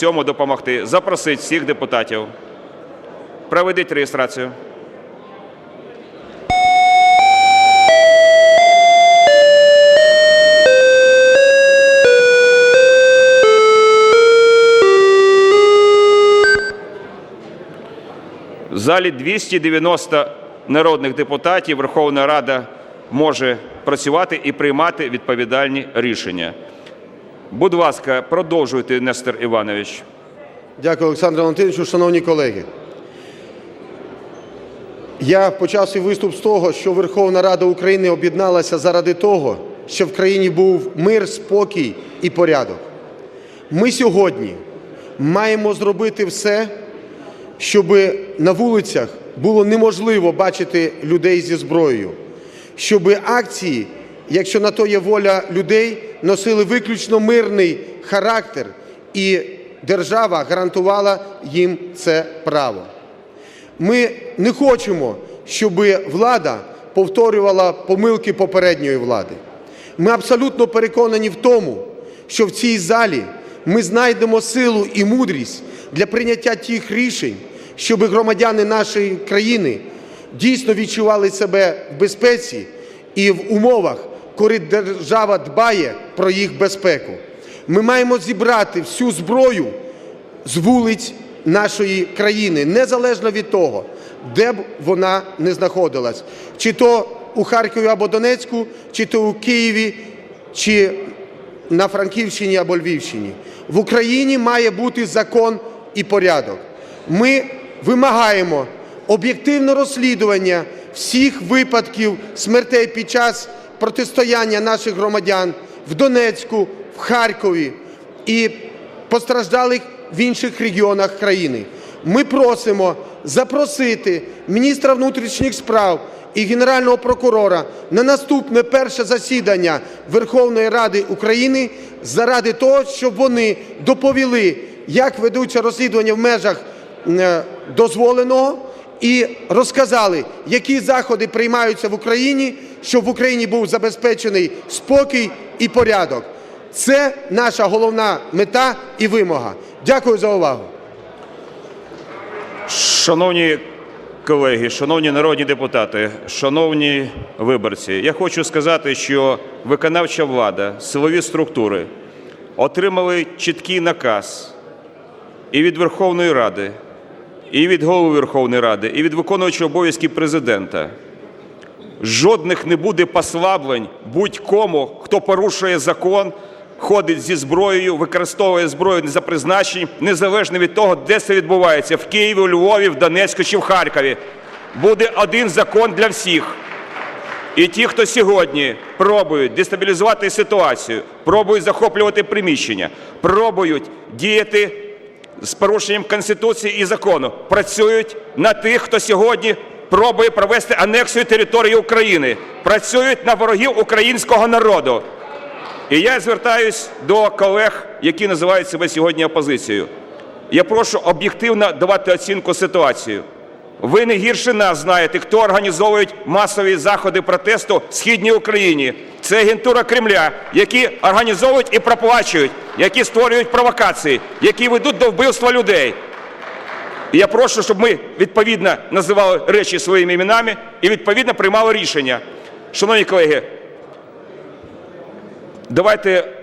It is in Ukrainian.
цьому допомогти. Запросити всіх депутатів. Проведіть реєстрацію. В залі 290 народних депутатів Верховна Рада може працювати і приймати відповідальні рішення. Будь ласка, продовжуйте, Нестор Іванович. Дякую, Олександр Валентиновичу. Шановні колеги. Я почав свій виступ з того, що Верховна Рада України об'єдналася заради того, щоб в країні був мир, спокій і порядок. Ми сьогодні маємо зробити все, щоб на вулицях було неможливо бачити людей зі зброєю, щоб акції, якщо на то є воля людей, носили виключно мирний характер, і держава гарантувала їм це право. Ми не хочемо, щоб влада повторювала помилки попередньої влади. Ми абсолютно переконані в тому, що в цій залі ми знайдемо силу і мудрість для прийняття тих рішень, щоб громадяни нашої країни дійсно відчували себе в безпеці і в умовах, коли держава дбає про їх безпеку. Ми маємо зібрати всю зброю з вулиць нашої країни, незалежно від того, де б вона не знаходилась, чи то у Харкові або Донецьку, чи то у Києві, чи на Франківщині або Львівщині. В Україні має бути закон і порядок. Ми вимагаємо об'єктивне розслідування всіх випадків смертей під час протистояння наших громадян в Донецьку, в Харкові і постраждалих в інших регіонах країни. Ми просимо запросити міністра внутрішніх справ і Генерального прокурора на наступне перше засідання Верховної Ради України заради того, щоб вони доповіли, як ведуться розслідування в межах е, дозволеного, і розказали, які заходи приймаються в Україні, щоб в Україні був забезпечений спокій і порядок. Це наша головна мета і вимога. Дякую за увагу. Шановні колеги, шановні народні депутати, шановні виборці, я хочу сказати, що виконавча влада, силові структури отримали чіткий наказ і від Верховної Ради, і від голови Верховної Ради, і від виконуючого обов'язки президента. Жодних не буде послаблень будь-кому, хто порушує закон, ходить зі зброєю, використовує зброю за призначенням, незалежно від того, де це відбувається в Києві, у Львові, в Донецьку чи в Харкові. Буде один закон для всіх. І ті, хто сьогодні пробують дестабілізувати ситуацію, пробують захоплювати приміщення, пробують діяти з порушенням Конституції і закону, працюють на тих, хто сьогодні пробує провести анексію території України, працюють на ворогів українського народу. І я звертаюсь до колег, які називають себе сьогодні опозицією. Я прошу об'єктивно давати оцінку ситуації. Ви не гірше нас знаєте, хто організовує масові заходи протесту в східній Україні. Це агентура Кремля, які організовують і проплачують, які створюють провокації, які ведуть до вбивства людей. Я прошу, щоб ми відповідно називали речі своїми іменами і відповідно приймали рішення. Шановні колеги, давайте